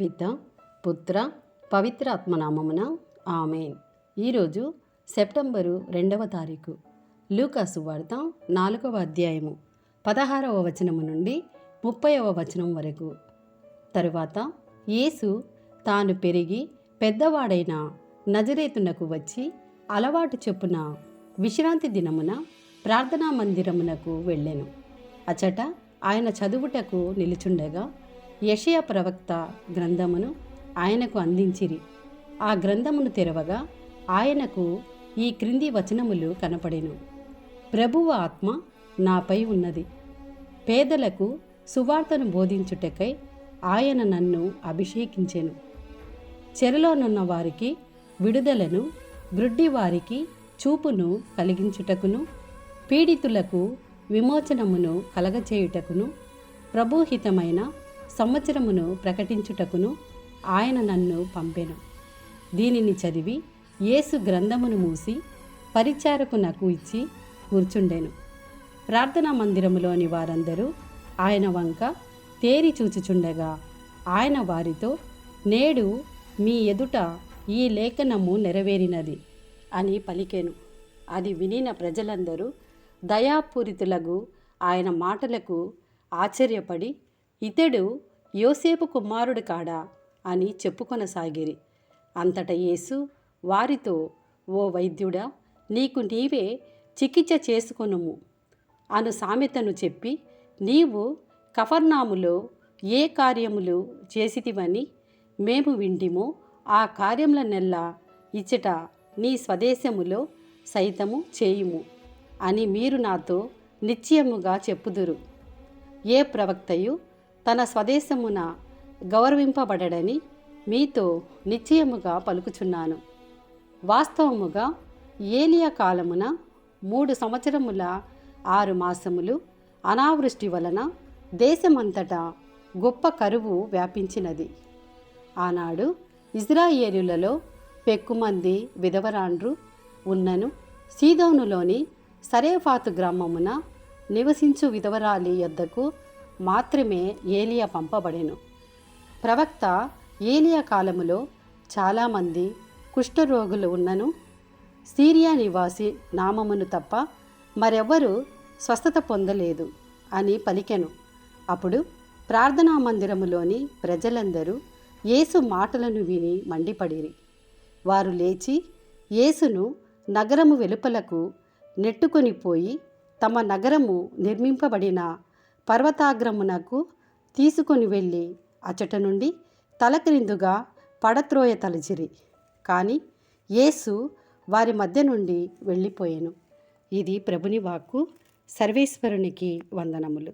పిత పుత్ర పవిత్ర ఆత్మనామమున ఆమెన్. ఈరోజు సెప్టెంబరు రెండవ తారీఖు. లూకాసు వార్త నాలుగవ అధ్యాయము పదహారవ వచనము నుండి ముప్పైవ వచనం వరకు. తరువాత యేసు తాను పెరిగి పెద్దవాడైన నజరేతునకు వచ్చి అలవాటు చొప్పున విశ్రాంతి దినమున ప్రార్థనా మందిరమునకు వెళ్ళాను. అచట ఆయన చదువుటకు నిలుచుండగా యషయ ప్రవక్త గ్రంథమును ఆయనకు అందించిరి. ఆ గ్రంథమును తెరవగా ఆయనకు ఈ క్రింది వచనములు కనపడెను. ప్రభువు ఆత్మ నాపై ఉన్నది. పేదలకు సువార్తను బోధించుటకై ఆయన నన్ను అభిషేకించెను. చెరలోనున్న వారికి విడుదలను గ్రుడ్డి వారికి చూపును కలిగించుటకును పీడితులకు విమోచనమును కలగచేయుటకును ప్రభుహితమైన సంవత్సరమును ప్రకటించుటకును ఆయన నన్ను పంపెను. దీనిని చదివి యేసు గ్రంథమును మూసి పరిచారకునకు ఇచ్చి కూర్చుండెను. ప్రార్థనా మందిరములోని వారందరూ ఆయన వంక తేరి చూచుచుండగా ఆయన వారితో నేడు మీ ఎదుట ఈ లేఖనము నెరవేరినది అని పలికెను. అది వినిన ప్రజలందరూ దయాపూరితులకు ఆయన మాటలకు ఆశ్చర్యపడి ఇతడు యోసేపు కుమారుడు కాడా అని చెప్పుకొనసాగిరి. అంతట యేసు వారితో ఓ వైద్యుడా నీకు నీవే చికిత్స చేసుకొనుము అను సామెతను చెప్పి నీవు కఫర్నాములో ఏ కార్యములు చేసితివని మేము వింటిమో ఆ కార్యముల నెల్ల ఇచ్చట నీ స్వదేశములో సైతము చేయుము అని మీరు నాతో నిశ్చయముగా చెప్పుదురు. ఏ ప్రవక్తయు తన స్వదేశమున గౌరవింపబడడని మీతో నిశ్చయముగా పలుకుచున్నాను. వాస్తవముగా ఏలియా కాలమున మూడు సంవత్సరముల ఆరు మాసములు అనావృష్టి వలన దేశమంతటా గొప్ప కరువు వ్యాపించినది. ఆనాడు ఇజ్రాయేలులలో పెక్కుమంది విధవరాండ్రు ఉన్నను సీదోనులోని సరేఫాతు గ్రామమున నివసించు విధవరాలి యొద్దకు మాత్రమే ఏలియా పంపబడెను. ప్రవక్త ఏలియా కాలములో చాలామంది కుష్ఠరోగులు ఉన్నను. సీరియా నివాసి నామమును తప్ప మరెవ్వరూ స్వస్థత పొందలేదు అని పలికెను. అప్పుడు ప్రార్థనా మందిరములోని ప్రజలందరూ యేసు మాటలను విని మండిపడిరి. వారు లేచి యేసును నగరము వెలుపలకు నెట్టుకొని పోయి తమ నగరము నిర్మింపబడిన పర్వతాగ్రమునకు తీసుకొని వెళ్ళి అచట నుండి తలక్రిందుగా పడత్రోయ తలచిరి. కానీ యేసు వారి మధ్య నుండి వెళ్ళిపోయాను. ఇది ప్రభుని వాక్కు సర్వేశ్వరునికి వందనములు.